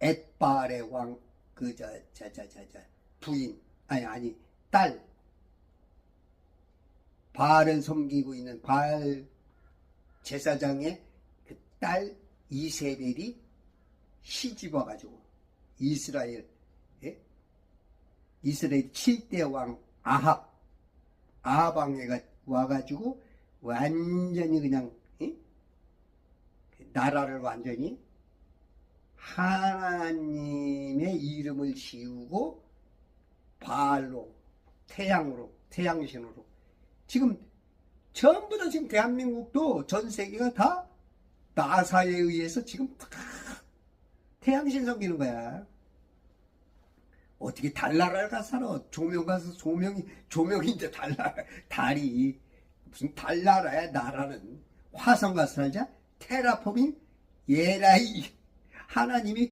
엣발의 왕 그 저 저 저 저 저 부인 아니 아니 딸 바알을 섬기고 있는 바알 제사장의 그 딸 이세벨이 시집 와가지고 이스라엘 예? 이스라엘 7대 왕 아합 아합 왕에가 와가지고 완전히 그냥 예? 나라를 완전히 하나님의 이름을 지우고 바알로 태양으로 태양신으로. 지금 전부 다 지금 대한민국도 전 세계가 다 나사에 의해서 지금 다 태양신 섬기는 거야. 어떻게 달나라를 가 살아? 조명 가서 조명이 조명인데 달나라 달이. 무슨 달나라야 나라는. 화성 가서 살자? 테라포밍 예라이 하나님이